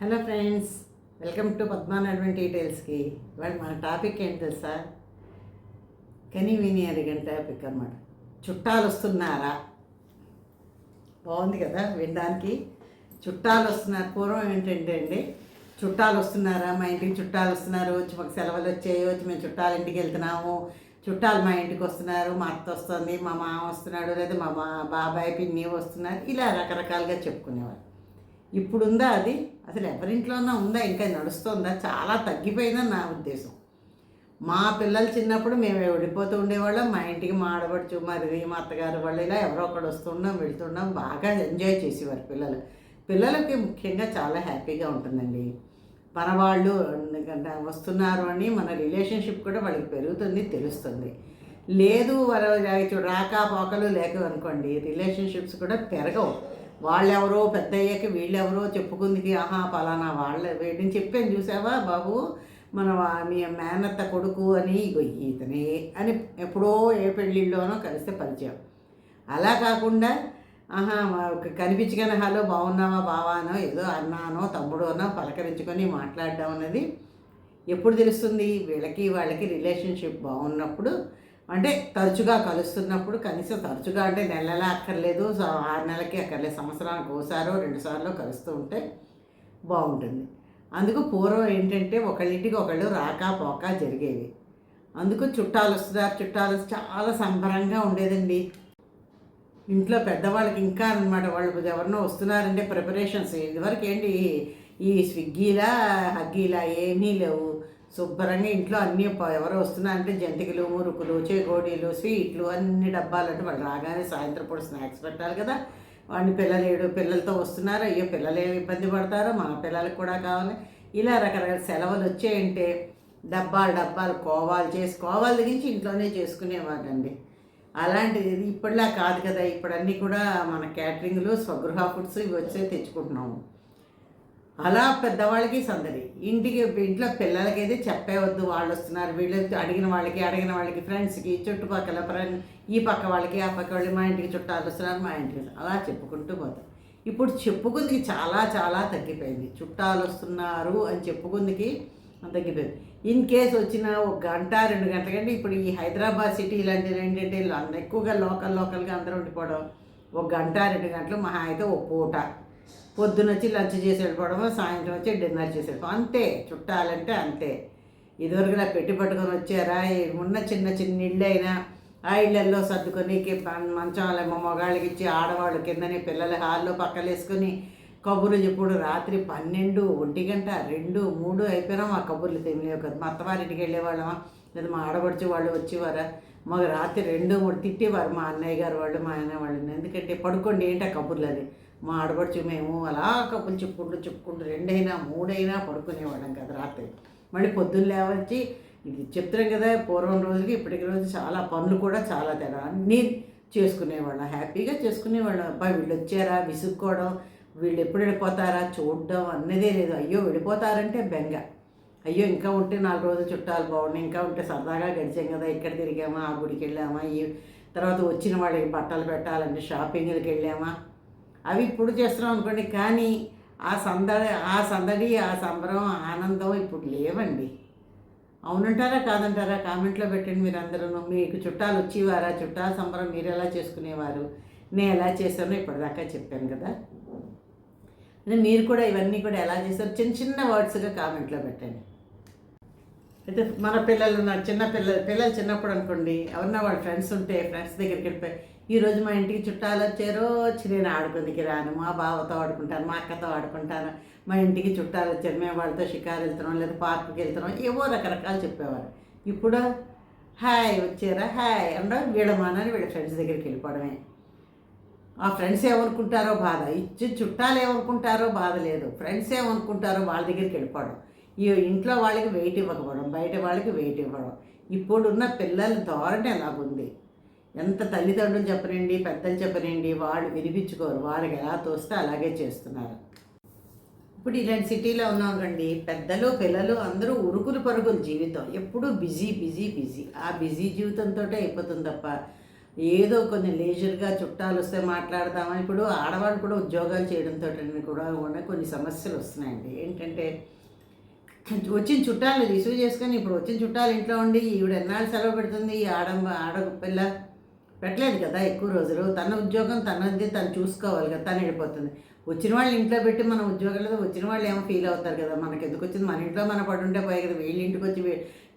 Hello friends welcome to Padmanathan డీటెయిల్స్కి. ఇవాళ మన topic ఏంటి తెలుసా? కని విని అడిగిన టాపిక్ అన్నమాట. చుట్టాలు వస్తున్నారా బాగుంది కదా వినడానికి. చుట్టాలు వస్తున్నారు పూర్వం ఏంటంటే అండి చుట్టాలు వస్తున్నారా మా ఇంటికి చుట్టాలు వస్తున్నారు వచ్చి మాకు సెలవులు వచ్చాయి వచ్చి మేము చుట్టాల ఇంటికి వెళ్తున్నాము. చుట్టాలు మా ఇంటికి వస్తున్నారు మా అత్త వస్తుంది మా మామ వస్తున్నాడు లేదా మా మా బాబాయ్ పిన్ని వస్తున్నారు ఇలా రకరకాలుగా చెప్పుకునేవారు ఇప్పుడుందా అది? అసలు ఎవరింట్లోనా ఉందా? ఇంకా నడుస్తుందా? చాలా తగ్గిపోయిందని నా ఉద్దేశం. మా పిల్లలు చిన్నప్పుడు మేము వెళ్ళిపోతూ ఉండేవాళ్ళం. మా ఇంటికి మా ఆడబడుచు మరి మా అత్తగారు వాళ్ళు ఇలా ఎవరో ఒకడు వస్తుండం వెళ్తుండం బాగా ఎంజాయ్ చేసేవారు పిల్లలు. పిల్లలకి ముఖ్యంగా చాలా హ్యాపీగా ఉంటుందండి. మన వాళ్ళు ఎందుకంటే వస్తున్నారు అని మన రిలేషన్షిప్ కూడా వాళ్ళకి పెరుగుతుంది తెలుస్తుంది. లేదు వాళ్ళు రాక పోకలు లేక అనుకోండి రిలేషన్షిప్స్ కూడా పెరగవు. వాళ్ళెవరో పెద్ద అయ్యాక వీళ్ళెవరో చెప్పుకుందికి ఆహా పలానా వాళ్ళ వీటిని చెప్పాను చూసావా బాబు? మన మీ మేనత్త కొడుకు అని ఇతనే అని ఎప్పుడో ఏ పెళ్ళిళ్ళలోనో కలిస్తే పరిచయం. అలా కాకుండా ఆహా కనిపించగానే హలో బాగున్నావా బావానో ఏదో అన్నానో తమ్ముడోనో పలకరించుకొని మాట్లాడడం అనేది ఎప్పుడు తెలుస్తుంది? వీళ్ళకి వాళ్ళకి రిలేషన్షిప్ బాగున్నప్పుడు అంటే తరచుగా కలుస్తున్నప్పుడు కనీసం తరచుగా అంటే నెల అక్కర్లేదు ఆరు నెలలకి అక్కర్లేదు సంవత్సరానికి ఒకసారో రెండు సార్లు కలుస్తూ ఉంటే బాగుంటుంది. అందుకు పూర్వం ఏంటంటే ఒకళ్ళింటికి ఒకళ్ళు రాక పోక జరిగేవి. అందుకు చుట్టాలు వస్తున్నారు చుట్టాలు వస్తే చాలా సంబరంగా ఉండేదండి. ఇంట్లో పెద్దవాళ్ళకి ఇంకా అనమాట వాళ్ళు ఎవరినో వస్తున్నారంటే ప్రిపరేషన్స్ ఇదివరకు ఏంటి ఈ స్విగ్గీలా హగ్గీలా ఏమీ లేవు. శుభ్రంగా ఇంట్లో అన్నీ ఎవరు వస్తున్నా అంటే జంతికలు మురుకులు చేగోడీలు స్వీట్లు అన్ని డబ్బాలు అంటే వాళ్ళు రాగానే సాయంత్రం పూట స్నాక్స్ పెట్టాలి కదా. వాడిని పిల్లలు ఏడు పిల్లలతో వస్తున్నారు. అయ్యో పిల్లలు ఏమి ఇబ్బంది పడతారో? మన పిల్లలకు కూడా కావాలి. ఇలా రకరకాల సెలవులు వచ్చాయంటే డబ్బాలు డబ్బాలు కోవాలు చేసి కోవాలు దిగించి ఇంట్లోనే చేసుకునేవాడండి అలాంటిది ఇది ఇప్పటిలా కాదు కదా. ఇప్పుడు అన్నీ కూడా మన క్యాటరింగ్లు స్వగృహ ఫుడ్స్ ఇవి వచ్చే తెచ్చుకుంటున్నాము. అలా పెద్దవాళ్ళకి సందడి. ఇంటికి ఇంట్లో పిల్లలకైతే చెప్పేవద్దు వాళ్ళు వస్తున్నారు వీళ్ళు అడిగిన వాళ్ళకి అడిగిన వాళ్ళకి ఫ్రెండ్స్కి చుట్టుపక్కల ఫ్రెండ్ ఈ పక్క వాళ్ళకి ఆ పక్క వాళ్ళకి మా ఇంటికి చుట్టాలు వస్తున్నారు మా ఇంటికి అలా చెప్పుకుంటూ పోతాం. ఇప్పుడు చెప్పుకుందికి చాలా చాలా తగ్గిపోయింది. చుట్టాలు వస్తున్నారు అని చెప్పుకుందికి తగ్గిపోయింది. ఇన్ కేస్ వచ్చిన ఒక గంట రెండు గంటల కంటే ఇప్పుడు ఈ హైదరాబాద్ సిటీ ఇలాంటివి ఏంటంటే ఎక్కువగా లోకల్ లోకల్గా అందరూ ఉండిపోవడం ఒక గంట రెండు గంటలు మహా అయితే ఒక పూట. పొద్దున వచ్చి లంచ్ చేసి వెళ్ళిపోవడము సాయంత్రం వచ్చి డిన్నర్ చేసి వెళ్ళిపోవడం అంతే చుట్టాలంటే అంతే. ఇదివరకు ఇదివరకులా పెట్టి పట్టుకొని వచ్చారా? ఉన్న చిన్న చిన్న ఇళ్ళు అయినా ఆ ఇళ్ళల్లో సర్దుకొని కి- పం- మంచం మగాళ్ళకి ఇచ్చి ఆడవాళ్ళు కిందని పిల్లల హాల్లో పక్కలేసుకొని కబుర్లు చెప్పుడు రాత్రి పన్నెండు ఒంటి గంట రెండు మూడు అయిపోయినాం ఆ కబుర్లు తెలియవు కదా మా అత్తవారింటికి వెళ్ళేవాళ్ళమా? లేదా మా ఆడపడుచు వాళ్ళు వచ్చేవారా? మాకు రాత్రి రెండు మూడు తిట్టేవారు మా అన్నయ్య గారు వాళ్ళు మా ఆయన వాళ్ళని ఎందుకంటే పడుకోండి ఏంటి ఆ కబుర్లు అది? మా ఆడపడుచు మేము అలా కబుర్లు చెప్పుకుంటూ చెప్పుకుంటూ రెండైనా మూడైనా పడుకునేవాళ్ళం కదా రాత్రి. మళ్ళీ పొద్దున్న లేవచ్చి ఇది చెప్తున్నాం కదా పూర్వం రోజులకి ఇప్పటికి రోజు చాలా పనులు కూడా చాలా తేడా. అన్నీ చేసుకునేవాళ్ళం హ్యాపీగా చేసుకునేవాళ్ళం. అబ్బాయి వీళ్ళు వచ్చారా? విసుక్కోవడం వీళ్ళు ఎప్పుడు వెళ్ళిపోతారా? చూడడం అన్నదే లేదు. అయ్యో వెళ్ళిపోతారంటే బెంగ. అయ్యో ఇంకా ఉంటే నాలుగు రోజులు చుట్టాలు బాగున్నాయి ఇంకా ఉంటే సరదాగా గడిచాం కదా ఇక్కడ తిరిగామా? ఆ గుడికి వెళ్ళామా? ఈ తర్వాత వచ్చిన వాళ్ళకి బట్టలు పెట్టాలంటే షాపింగ్కి వెళ్ళామా? అవి ఇప్పుడు చేస్తున్నాం అనుకోండి కానీ ఆ సందడి ఆ సందడి ఆ సంబరం ఆనందం ఇప్పుడు లేవండి. అవునంటారా కాదంటారా? కామెంట్లో పెట్టండి మీరు అందరూ మీకు చుట్టాలు వచ్చేవారా? చుట్టాల సంబరం మీరు ఎలా చేసుకునేవారు? నేను ఎలా చేశానో ఇప్పటిదాకా చెప్పాను కదా. అంటే మీరు కూడా ఇవన్నీ కూడా ఎలా చేస్తారు చిన్న చిన్న వర్డ్స్గా కామెంట్లో పెట్టండి. అయితే మన పిల్లలు ఉన్నారు చిన్న పిల్లలు పిల్లలు చిన్నప్పుడు అనుకోండి ఎవరన్నా వాళ్ళ ఫ్రెండ్స్ ఉంటే ఫ్రెండ్స్ దగ్గరికి వెళ్ళిపోయి ఈరోజు మా ఇంటికి చుట్టాలు వచ్చారు. వచ్చి నేను ఆడుకుందికి రాను. మా బావతో ఆడుకుంటాను మా అక్కతో ఆడుకుంటాను. మా ఇంటికి చుట్టాలు వచ్చారు. మేము వాళ్ళతో షికారు వెళ్తున్నాం లేదా పార్కుకి వెళ్తున్నాం. ఏవో రకరకాలు చెప్పేవారు. ఇప్పుడు హాయ్ వచ్చారా? హాయ్ అంటే వీళ్ళ మానని వీళ్ళ ఫ్రెండ్స్ దగ్గరికి వెళ్ళిపోవడమే. ఆ ఫ్రెండ్స్ ఏమనుకుంటారో బాధ. ఇచ్చి చుట్టాలు ఏమనుకుంటారో బాధ లేదు. ఫ్రెండ్స్ ఏమనుకుంటారో వాళ్ళ దగ్గరికి వెళ్ళిపోవడం. ఈ ఇంట్లో వాళ్ళకి వెయిట్ ఇవ్వకపోవడం బయట వాళ్ళకి వెయిట్ ఇవ్వడం. ఇప్పుడున్న పిల్లల ధోరణి ఎలాగుంది? ఎంత తల్లిదండ్రులు చెప్పనండి పెద్దలు చెప్పనండి వాళ్ళు వినిపించుకోరు వాళ్ళకి ఎలా తోస్తే అలాగే చేస్తున్నారు. ఇప్పుడు ఇలాంటి సిటీలో ఉన్నామండి పెద్దలు పిల్లలు అందరూ ఉరుకులు పరుగులు జీవితం. ఎప్పుడూ బిజీ బిజీ బిజీ. ఆ బిజీ జీవితంతో అయిపోతుంది తప్ప ఏదో కొన్ని లేజర్గా చుట్టాలు వస్తే మాట్లాడదామా? ఇప్పుడు ఆడవాళ్ళు కూడా ఉద్యోగాలు చేయడంతో కూడా కూడా కొన్ని సమస్యలు వస్తున్నాయండి. ఏంటంటే వచ్చిన చుట్టాలు రిసీవ్ చేసుకొని ఇప్పుడు వచ్చిన చుట్టాలు ఇంట్లో ఉండి ఈవిడ ఎన్నాళ్ళు సెలవు పెడుతుంది? ఈ ఆడ ఆడపిల్ల పెట్టలేదు కదా ఎక్కువ రోజులు. తన ఉద్యోగం తనది తను చూసుకోవాలి కదా తను వెళ్ళిపోతుంది. వచ్చిన వాళ్ళు ఇంట్లో పెట్టి మన ఉద్యోగాలు వచ్చిన వాళ్ళు ఏమో ఫీల్ అవుతారు కదా. మనకి ఎందుకు వచ్చింది? మన ఇంట్లో మన పడుంటే పోయి కదా. వీళ్ళ ఇంటికి వచ్చి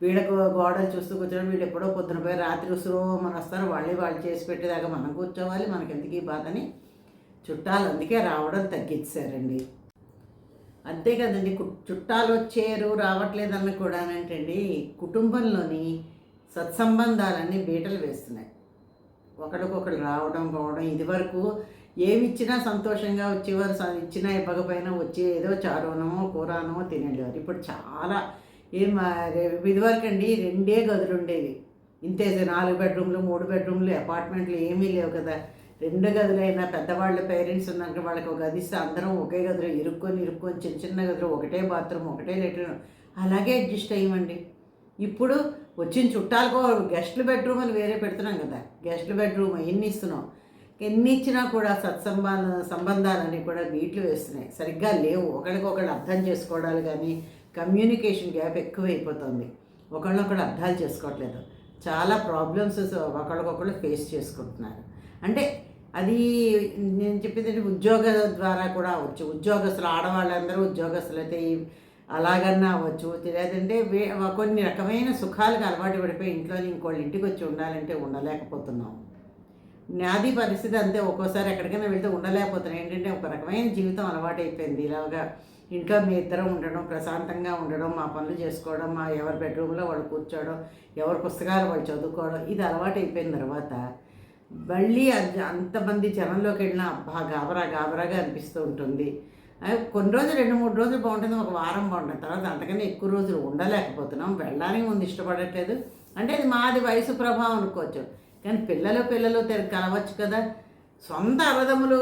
వీళ్ళకు గోడలు చూస్తూ కూర్చోవడం వీళ్ళు ఎప్పుడో పొద్దున పోయి రాత్రి వస్తూ మన వస్తారు. వాళ్ళే వాళ్ళు చేసి పెట్టేదాకా మనం కూర్చోవాలి. మనకి ఎందుకు ఈ బాధని? చుట్టాలు అందుకే రావడం తగ్గించారండి అంతే కదండి. చుట్టాలు వచ్చారు రావట్లేదన్న కూడా ఏంటండి కుటుంబంలోని సత్సంబంధాలన్నీ బీటలు వేస్తున్నాయి. ఒకరికొకరు రావడం పోవడం ఇదివరకు ఏమి ఇచ్చినా సంతోషంగా వచ్చేవారు స- ఇచ్చినా ఇవ్వకపోయినా వచ్చి ఏదో చారోనమో కూరానమో తినేవారు. ఇప్పుడు చాలా ఏం ఇదివరకండి ఇదివరకు అండి రెండే గదులు ఉండేవి. ఇంతే నాలుగు బెడ్రూమ్లు మూడు బెడ్రూమ్లు అపార్ట్మెంట్లు ఏమీ లేవు కదా. రెండు గదులైనా పెద్దవాళ్ళ పేరెంట్స్ ఉన్నాక వాళ్ళకి ఒక గది ఇస్తే అందరం ఒకే గదిలో ఇరుక్కొని ఇరుక్కొని చిన్న చిన్న గదిలో ఒకటే బాత్రూమ్ ఒకటే లెట్రిన్. అలాగే అడ్జస్ట్ అయ్యమండి. ఇప్పుడు వచ్చిన చుట్టాలకో గెస్ట్లు బెడ్రూమ్ అని వేరే పెడుతున్నాం కదా. గెస్ట్లు బెడ్రూమ్ ఎన్ని ఇస్తున్నాం? ఎన్ని ఇచ్చినా కూడా సత్సంబంధ సంబంధాలని కూడా వీట్లు వేస్తున్నాయి. సరిగ్గా లేవు. ఒకరికొకరు అర్థం చేసుకోవడాలు కానీ కమ్యూనికేషన్ గ్యాప్ ఎక్కువైపోతుంది. ఒకళ్ళొకళ్ళు అర్థాలు చేసుకోవట్లేదు. చాలా ప్రాబ్లమ్స్ ఒకళ్ళకొకళ్ళు ఫేస్ చేసుకుంటున్నారు. అంటే అది నేను చెప్పింది ఉద్యోగ ద్వారా కూడా అవ్వచ్చు ఉద్యోగస్తులు ఆడవాళ్ళందరూ ఉద్యోగస్తులు అయితే ఈ- అలాగన్నా అవ్వచ్చు. లేదంటే కొన్ని రకమైన సుఖాలకు అలవాటు పడిపోయి ఇంట్లో ఇంకోళ్ళ ఇంటికి వచ్చి ఉండాలంటే ఉండలేకపోతున్నాం. నాది పరిస్థితి అంతే. ఒక్కోసారి ఎక్కడికైనా వెళ్తే ఉండలేకపోతున్నాం. ఏంటంటే ఒక రకమైన జీవితం అలవాటు అయిపోయింది ఇలాగా ఇంట్లో మీ ఇద్దరం ఉండడం ప్రశాంతంగా ఉండడం మా పనులు చేసుకోవడం మా ఎవరి బెడ్రూమ్లో వాళ్ళు కూర్చోవడం ఎవరి పుస్తకాలు వాళ్ళు చదువుకోవడం ఇది అలవాటు అయిపోయిన తర్వాత మళ్ళీ అంతమంది జనంలోకి వెళ్ళినా అబ్బా గాబరా గాబరాగా అనిపిస్తూ ఉంటుంది. కొన్ని రోజులు రెండు మూడు రోజులు బాగుంటుంది. ఒక వారం బాగుంటుంది. తర్వాత అంతకన్నా ఎక్కువ రోజులు ఉండలేకపోతున్నాం. వెళ్ళడానికి ముందు ఇష్టపడట్లేదు. అంటే అది మాది వయసు ప్రభావం అనుకోవచ్చు. కానీ పిల్లలు పిల్లలు కలవచ్చు కదా. సొంత అన్నదమ్ములు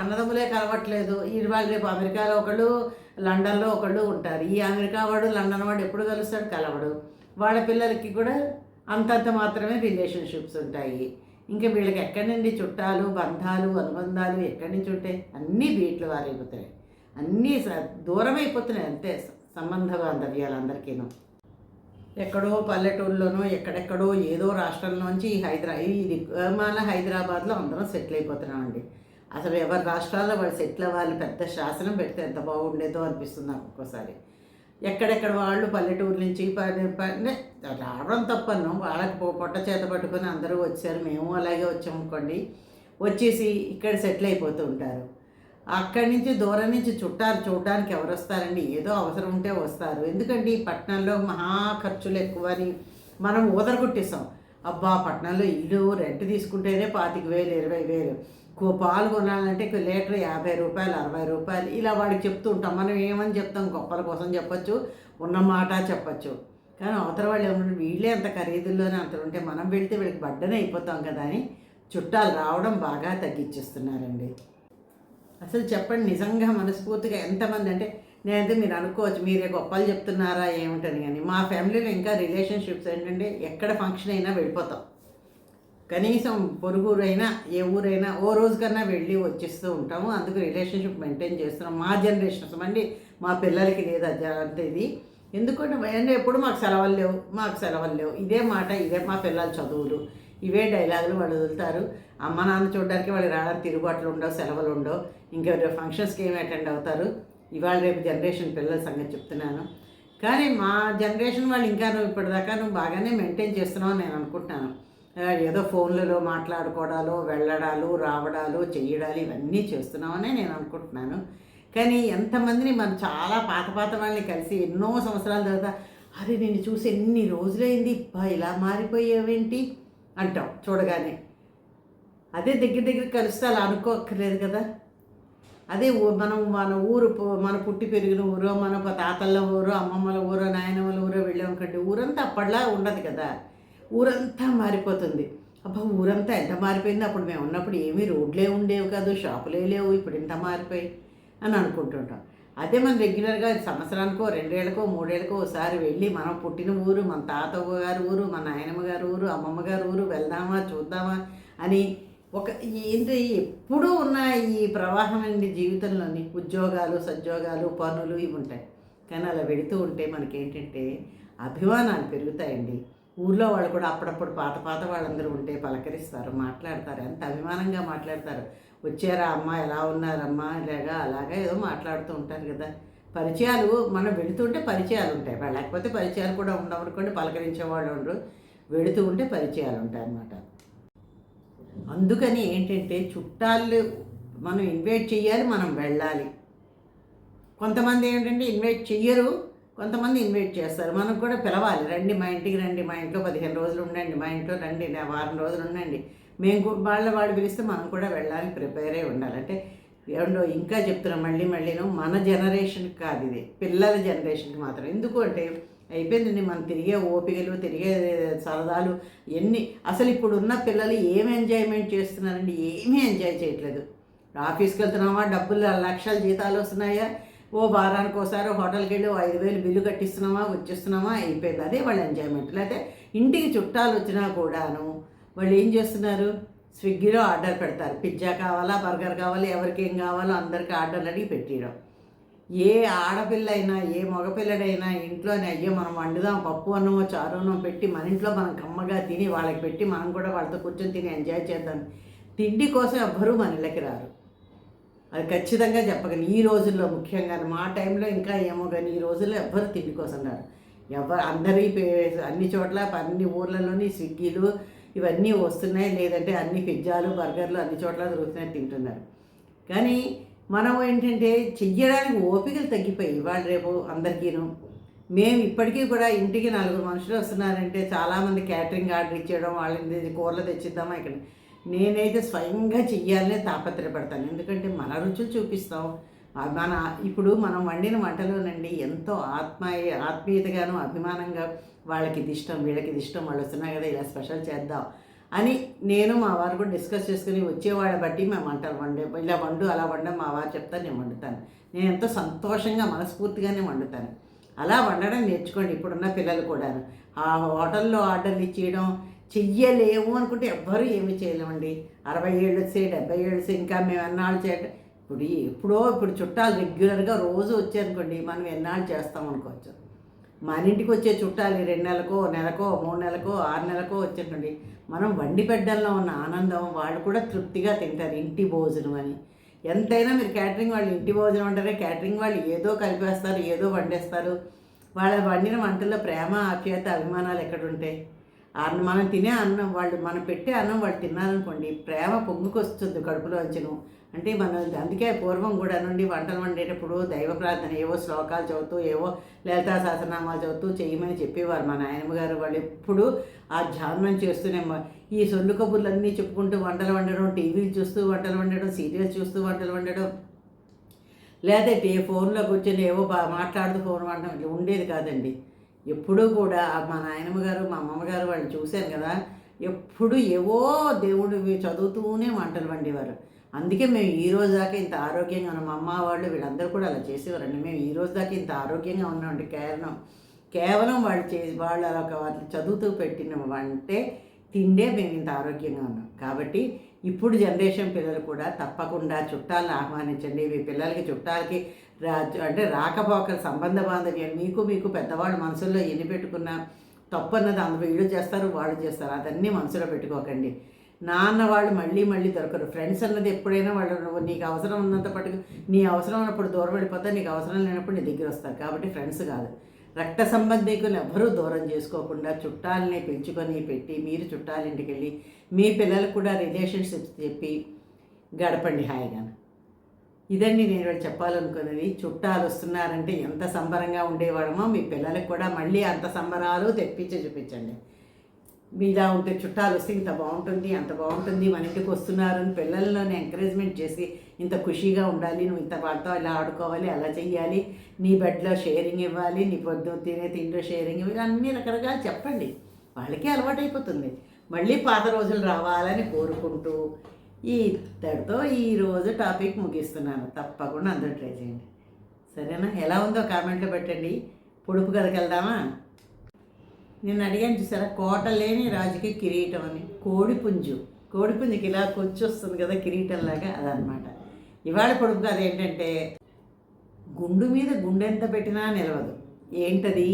అన్నదమ్ములే కలవట్లేదు. ఈ రేపు అమెరికాలో ఒకళ్ళు లండన్లో ఒకళ్ళు ఉంటారు. ఈ అమెరికా వాడు లండన్ వాడు ఎప్పుడు కలుస్తాడు? కలవడు. వాళ్ళ పిల్లలకి కూడా అంతంత మాత్రమే రిలేషన్షిప్స్ ఉంటాయి. ఇంకా వీళ్ళకి ఎక్కడి నుండి చుట్టాలు బంధాలు అనుబంధాలు ఎక్కడి నుంచి ఉంటాయి? అన్నీ వీటిలో వారైపోతాయి. అన్నీ దూరమైపోతున్నాయి దూరం అయిపోతున్నాయి అంతే సంబంధ బాంధవ్యాలు అందరికీను ఎక్కడో పల్లెటూరులోనో ఎక్కడెక్కడో ఏదో రాష్ట్రంలోంచి ఈ హైదరా ఇది మన హైదరాబాద్లో అందరం సెటిల్ అయిపోతున్నామండి అసలు ఎవరి రాష్ట్రాల్లో వాళ్ళు సెటిల్ అవ్వాలి పెద్ద శాసనం పెడితే ఎంత బాగుండేదో అనిపిస్తుంది నాకు ఒక్కోసారి. ఎక్కడెక్కడ వాళ్ళు పల్లెటూరు నుంచి రావడం తప్పను వాళ్ళకి పొట్ట చేత పట్టుకొని అందరూ వచ్చారు. మేము అలాగే వచ్చాం అనుకోండి వచ్చేసి ఇక్కడ సెటిల్ అయిపోతూ ఉంటారు. అక్కడి నుంచి దూరం నుంచి చుట్టాలు చూడడానికి ఎవరు వస్తారండి? ఏదో అవసరం ఉంటే వస్తారు. ఎందుకంటే ఈ పట్టణంలో మహా ఖర్చులు ఎక్కువని మనం ఊదరగొట్టేసాం అబ్బా పట్టణంలో ఇల్లు రెంట్ తీసుకుంటేనే పాతిక వేలు ఇరవై వేలు. కో- పాలు కొనాలంటే ఒక లీటర్ యాభై రూపాయలు అరవై రూపాయలు. ఇలా వాడికి చెప్తూ ఉంటాం. మనం ఏమని చెప్తాం? గొప్పల కోసం చెప్పచ్చు. ఉన్న మాట చెప్పచ్చు. కానీ అవతల వాళ్ళు ఏమన్నా వీళ్ళే అంత ఖరీదుల్లోనే అంత ఉంటే మనం వెళితే వీళ్ళకి బడ్డనే అయిపోతాం కదా అని చుట్టాలు రావడం బాగా తగ్గించేస్తున్నారండి. అసలు చెప్పండి నిజంగా మనస్ఫూర్తిగా ఎంతమంది అంటే నేనైతే మీరు అనుకోవచ్చు మీరే గొప్పలు చెప్తున్నారా ఏమిటని కానీ మా ఫ్యామిలీలో ఇంకా రిలేషన్షిప్స్ ఏంటంటే ఎక్కడ ఫంక్షన్ అయినా వెళ్ళిపోతాం. కనీసం పొరుగురైనా ఏ ఊరైనా ఓ రోజుకన్నా వెళ్ళి వచ్చేస్తూ ఉంటాము. అందుకు రిలేషన్షిప్ మెయింటైన్ చేస్తున్నాం. మా జనరేషన్స్ అండి మా పిల్లలకి లేదు అది అంటే ఇది. ఎందుకంటే ఎప్పుడు మాకు సెలవులు లేవు మాకు సెలవులు లేవు. ఇదే మాట ఇదే మా పిల్లల చదువులు. ఇవే డైలాగులు వాళ్ళు వదులుతారు. అమ్మ నాన్న చూడడానికి వాళ్ళు రావడానికి తిరుగుబాట్లు ఉండవు సెలవులు ఉండవు ఇంకా రేపు ఫంక్షన్స్కి ఏమి అటెండ్ అవుతారు? ఇవాళ రేపు జనరేషన్ పిల్లల సంగతి చెప్తున్నాను. కానీ మా జనరేషన్ వాళ్ళు ఇంకా నువ్వు ఇప్పటిదాకా నువ్వు బాగానే మెయింటైన్ చేస్తున్నావు నేను అనుకుంటున్నాను. ఏదో ఫోన్లలో మాట్లాడుకోవడాలు వెళ్ళడాలు రావడాలు చేయడాలు ఇవన్నీ చేస్తున్నామనే నేను అనుకుంటున్నాను. కానీ ఎంతమందిని మనం చాలా పాత పాత వాళ్ళని కలిసి ఎన్నో సంవత్సరాల తర్వాత అరే నేను చూసి ఎన్ని రోజులైంది? ఇలా మారిపోయావేంటి? అంటాం. చూడగానే. అదే దగ్గర దగ్గర కలిస్తే అలా అనుకోక్కర్లేదు కదా. అదే మనం మన ఊరు మన పుట్టి పెరిగిన ఊరో మన తాతల ఊరో అమ్మమ్మల ఊరో నాయనమ్మల ఊరో వెళ్ళాం కంటే ఊరంతా అప్పట్లా ఉండదు కదా. ఊరంతా మారిపోతుంది. అబ్బా ఊరంతా ఎంత మారిపోయింది అప్పుడు మేము ఉన్నప్పుడు ఏమీ రోడ్లే ఉండేవి కాదు షాపులే లేవు ఇప్పుడు ఇంత మారిపోయి అని అనుకుంటుంటాం. అదే మనం రెగ్యులర్గా సంవత్సరానికో రెండేళ్ళకో మూడేళ్ళకో ఒకసారి వెళ్ళి మనం పుట్టిన ఊరు మన తాత గారి ఊరు మన నాయనమ్మ గారి ఊరు అమ్మమ్మ గారి ఊరు వెళ్దామా చూద్దామా అని ఒక ఏంటి ఎప్పుడూ ఉన్న ఈ ప్రవాహం అండి జీవితంలోని ఉద్యోగాలు సద్యోగాలు పనులు ఇవి ఉంటాయి. కానీ అలా వెళుతూ ఉంటే మనకేంటంటే అభిమానాలు పెరుగుతాయండి. ఊర్లో వాళ్ళు కూడా అప్పుడప్పుడు పాత పాత వాళ్ళందరూ ఉంటే పలకరిస్తారు మాట్లాడతారు ఎంత అభిమానంగా మాట్లాడతారు. వచ్చారా అమ్మ? ఎలా ఉన్నారమ్మా? ఇలాగా అలాగా ఏదో మాట్లాడుతూ ఉంటారు కదా. పరిచయాలు మనం వెళుతుంటే పరిచయాలు ఉంటాయి. లేకపోతే పరిచయాలు కూడా ఉండవనుకోండి పలకరించే వాళ్ళు ఉండరు. వెళుతూ ఉంటే పరిచయాలు ఉంటాయి అన్నమాట. అందుకని ఏంటంటే చుట్టాలు మనం ఇన్వైట్ చేయాలి మనం వెళ్ళాలి. కొంతమంది ఏంటంటే ఇన్వైట్ చెయ్యరు కొంతమంది ఇన్వైట్ చేస్తారు. మనం కూడా పిలవాలి. రండి మా ఇంటికి రండి మా ఇంట్లో పదిహేను రోజులు ఉండండి మా ఇంట్లో రండి వారం రోజులు ఉండండి. మేము వాళ్ళ వాడు పిలిస్తే మనం కూడా వెళ్ళడానికి ప్రిపేర్ అయి ఉండాలంటే ఏమండో ఇంకా చెప్తున్నాం మళ్ళీ మళ్ళీను మన జనరేషన్కి కాదు ఇది. పిల్లల జనరేషన్కి మాత్రం. ఎందుకు అంటే అయిపోయిందండి మనం తిరిగే ఓపికలు తిరిగే సరదాలు ఎన్ని. అసలు ఇప్పుడున్న పిల్లలు ఏం ఎంజాయ్మెంట్ చేస్తున్నారండి? ఏమీ ఎంజాయ్ చేయట్లేదు. ఆఫీస్కి వెళ్తున్నామా డబ్బులు లక్షల జీతాలు వస్తున్నాయా? ఓ వారానికి ఒకసారి హోటల్కి వెళ్ళి ఐదు వేలు బిల్లు కట్టిస్తున్నామా వచ్చేస్తున్నామా అయిపోయింది. అదే వాళ్ళ ఎంజాయ్మెంట్ లేకపోతే ఇంటికి చుట్టాలు వచ్చినా కూడాను వాళ్ళు ఏం చేస్తున్నారు? స్విగ్గీలో ఆర్డర్ పెడతారు. పిజ్జా కావాలా బర్గర్ కావాలా ఎవరికి ఏం కావాలో అందరికీ ఆర్డర్లు అడిగి పెట్టేయడం. ఏ ఆడపిల్ల అయినా ఏ మగపిల్లడైనా ఇంట్లోనే అయ్యో మనం వండుదాం పప్పు అన్నమో చారు అన్నం పెట్టి మన ఇంట్లో మనం కమ్మగా తిని వాళ్ళకి పెట్టి మనం కూడా వాళ్ళతో కూర్చొని తిని ఎంజాయ్ చేద్దాం. తిండి కోసం ఎవ్వరూ మన ఇళ్ళకి రారు. అది ఖచ్చితంగా చెప్పగలను. ఈ రోజుల్లో ముఖ్యంగా మా టైంలో ఇంకా ఏమో కానీ ఈ రోజుల్లో ఎవ్వరు తిండి కోసం రారు. ఎవరు అందరి అన్ని చోట్ల అన్ని ఊర్లలోని స్విగ్గీలు ఇవన్నీ వస్తున్నాయి లేదంటే అన్ని పిజ్జాలు బర్గర్లు అన్ని చోట్ల దొరుకుతున్నాయి తింటున్నారు. కానీ మనం ఏంటంటే చెయ్యడానికి ఓపికలు తగ్గిపోయి ఇవాళ రేపు అందరికీను. మేము ఇప్పటికీ కూడా ఇంటికి నలుగురు మనుషులు వస్తున్నారంటే చాలామంది క్యాటరింగ్ ఆర్డర్ ఇచ్చేయడం వాళ్ళని కూరలు తెచ్చిద్దామా ఇక్కడ. నేనైతే స్వయంగా చెయ్యాలనే తాపత్రపడతాను ఎందుకంటే మన రుచులు చూపిస్తాం. మన ఇప్పుడు మనం వండిన వంటలోనండి ఎంతో ఆత్మీయ ఆత్మీయతగాను అభిమానంగా వాళ్ళకి ఇది ఇష్టం వీళ్ళకి ఇది ఇష్టం వాళ్ళు వస్తున్నారు కదా ఇలా స్పెషల్ చేద్దాం అని నేను మా వారు కూడా డిస్కస్ చేసుకుని వచ్చేవాళ్ళ బట్టి మేము వంటలు వండే ఇలా వండు అలా వండ మా వారు చెప్తాను నేను వండుతాను. నేను ఎంతో సంతోషంగా మనస్ఫూర్తిగానే వండుతాను. అలా వండడం నేర్చుకోండి ఇప్పుడున్న పిల్లలు కూడా ఆ హోటల్లో ఆర్డర్లు ఇచ్చేయడం చెయ్యలేము అనుకుంటే ఎవ్వరూ ఏమి చేయలేమండి. అరవై ఏళ్ళు వచ్చే డెబ్బై ఏళ్ళు వచ్చే ఇంకా మేము ఎన్నాళ్ళు చేయడం ఇప్పుడు ఎప్పుడో ఇప్పుడు చుట్టాలు రెగ్యులర్గా రోజు వచ్చారనుకోండి మనం ఎన్నాళ్ళు చేస్తాం అనుకోవచ్చు. మన ఇంటికి వచ్చే చుట్టాలు ఈ రెండు నెలకో నెలకో మూడు నెలకో ఆరు నెలలకో వచ్చేటండి మనం వండి పెట్టడంలో ఉన్న ఆనందం వాళ్ళు కూడా తృప్తిగా తింటారు ఇంటి భోజనం అని. ఎంతైనా మీరు క్యాటరింగ్ వాళ్ళు ఇంటి భోజనం అంటారే క్యాటరింగ్ వాళ్ళు ఏదో కలిపేస్తారు ఏదో వండేస్తారు. వాళ్ళ వండిన వంటల్లో ప్రేమ ఆప్యాయత అభిమానాలు ఎక్కడుంటాయి? అన్నం మనం తినే అన్నం వాళ్ళు మనం పెట్టే అన్నం వాళ్ళు తిన్నారనుకోండి ప్రేమ పొంగుకొస్తుంది కడుపులోంచను అంటే మనం అందుకే పూర్వం కూడా నుండి వంటలు వండేటప్పుడు దైవ ప్రార్థన ఏవో శ్లోకాలు చదువుతూ ఏవో లలితా సహస్రనామాలు చదువుతూ చేయమని చెప్పేవారు మా నాయనమ్మ గారు. వాళ్ళు ఎప్పుడు ఆ ధ్యానం చేస్తూనే ఈ సొల్లు కబుర్లన్నీ చెప్పుకుంటూ వంటలు వండడం టీవీలు చూస్తూ వంటలు వండడం సీరియల్స్ చూస్తూ వంటలు వండడం లేదంటే టీ ఫోన్లో కూర్చొని ఏవో బా మాట్లాడుతూ ఫోన్ వాడడం ఇట్లా ఉండేది కాదండి. ఎప్పుడూ కూడా మా నాయనమ్మ గారు మా అమ్మమ్మగారు వాళ్ళు చూశాను కదా ఎప్పుడు ఏవో దేవుడు చదువుతూనే వంటలు వండేవారు. అందుకే మేము ఈ రోజు దాకా ఇంత ఆరోగ్యంగా ఉన్నాం. మా అమ్మ వాళ్ళు వీళ్ళందరూ కూడా అలా చేసేవారండి. మేము ఈ రోజు దాకా ఇంత ఆరోగ్యంగా ఉన్నామండి. కేవలం కేవలం వాళ్ళు చే వాళ్ళు అలా ఒక చదువుతూ పెట్టిన అంటే తిండే మేము ఇంత ఆరోగ్యంగా ఉన్నాం. కాబట్టి ఇప్పుడు జనరేషన్ పిల్లలు కూడా తప్పకుండా చుట్టాలను ఆహ్వానించండి. మీ పిల్లలకి చుట్టాలకి రా అంటే రాకపోకల సంబంధ బాంధవ్యం మీకు మీకు పెద్దవాళ్ళు మనసుల్లో ఎన్ని పెట్టుకున్నా తప్పు అన్నది అందులో వీళ్ళు చేస్తారు వాళ్ళు చేస్తారు. అదన్నీ మనసులో పెట్టుకోకండి. నాన్న వాళ్ళు మళ్ళీ మళ్ళీ దొరకరు. ఫ్రెండ్స్ అన్నది ఎప్పుడైనా వాళ్ళు నీకు అవసరం ఉన్నంత పట్టుకు నీ అవసరం ఉన్నప్పుడు దూరం వెళ్ళిపోతే నీకు అవసరం లేనప్పుడు నీ దగ్గర వస్తారు. కాబట్టి ఫ్రెండ్స్ కాదు. రక్త సంబంధికులు ఎవ్వరూ దూరం చేసుకోకుండా చుట్టాలని పెంచుకొని పెట్టి మీరు చుట్టాలింటికి వెళ్ళి మీ పిల్లలకు కూడా రిలేషన్షిప్స్ చెప్పి గడపండి హాయిగా. ఇదండి నేను ఇవాళ చెప్పాలనుకున్నది. చుట్టాలు వస్తున్నారంటే ఎంత సంబరంగా ఉండేవాడమో మీ పిల్లలకు కూడా మళ్ళీ అంత సంబరాలు తెప్పించి చూపించండి. మీలా ఉంటే చుట్టాలు వస్తే ఇంత బాగుంటుంది అంత బాగుంటుంది మన ఇంటికి వస్తున్నారని పిల్లల్లోనే ఎంకరేజ్మెంట్ చేసి ఇంత ఖుషీగా ఉండాలి నువ్వు ఇంత వాళ్ళతో ఇలా ఆడుకోవాలి అలా చెయ్యాలి నీ బెడ్లో షేరింగ్ ఇవ్వాలి నీ పొద్దు తినే తిండిలో షేరింగ్ ఇవ్వాలి అన్ని రకరకాలు చెప్పండి. వాళ్ళకే అలవాటైపోతుంది. మళ్ళీ పాత రోజులు రావాలని కోరుకుంటూ ఈ ఇద్దరితో ఈరోజు టాపిక్ ముగిస్తున్నాను. తప్పకుండా అందరూ ట్రై చేయండి. సరేనా? ఎలా ఉందో కామెంట్లో పెట్టండి. పొడుపు కథకెళ్దామా నేను అడిగాను చూసారా? కోట లేని రాజుకి కిరీటం అని. కోడిపుంజు కోడిపుంజుకి ఇలా కొచ్చి వస్తుంది కదా కిరీటంలాగా అదనమాట ఇవాళ పొడుపు అదేంటంటే ఏంటంటే గుండు మీద గుండెంత పెట్టినా నిలవదు. ఏంటది?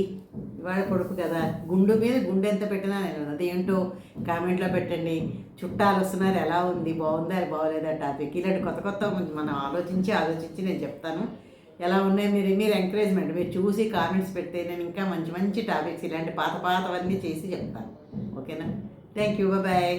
ఇవాళ పొడుపు కదా గుండు మీద గుండె ఎంత పెట్టినా నిలవదు. అదేంటో కామెంట్లో పెట్టండి. చుట్టాలు వస్తున్నారు ఎలా ఉంది? బాగుందా? బాగోలేదా? టాపిక్. ఇలాంటి కొత్త కొత్త మనం ఆలోచించి ఆలోచించి నేను చెప్తాను. ఎలా ఉన్నాయి మీరు మీరు ఎంకరేజ్మెంట్ మీరు చూసి కామెంట్స్ పెడితే నేను ఇంకా మంచి మంచి టాపిక్స్ ఇలాంటి పాత పాతవన్నీ చేసి చెప్తాను. ఓకేనా థ్యాంక్ యూ బాయ్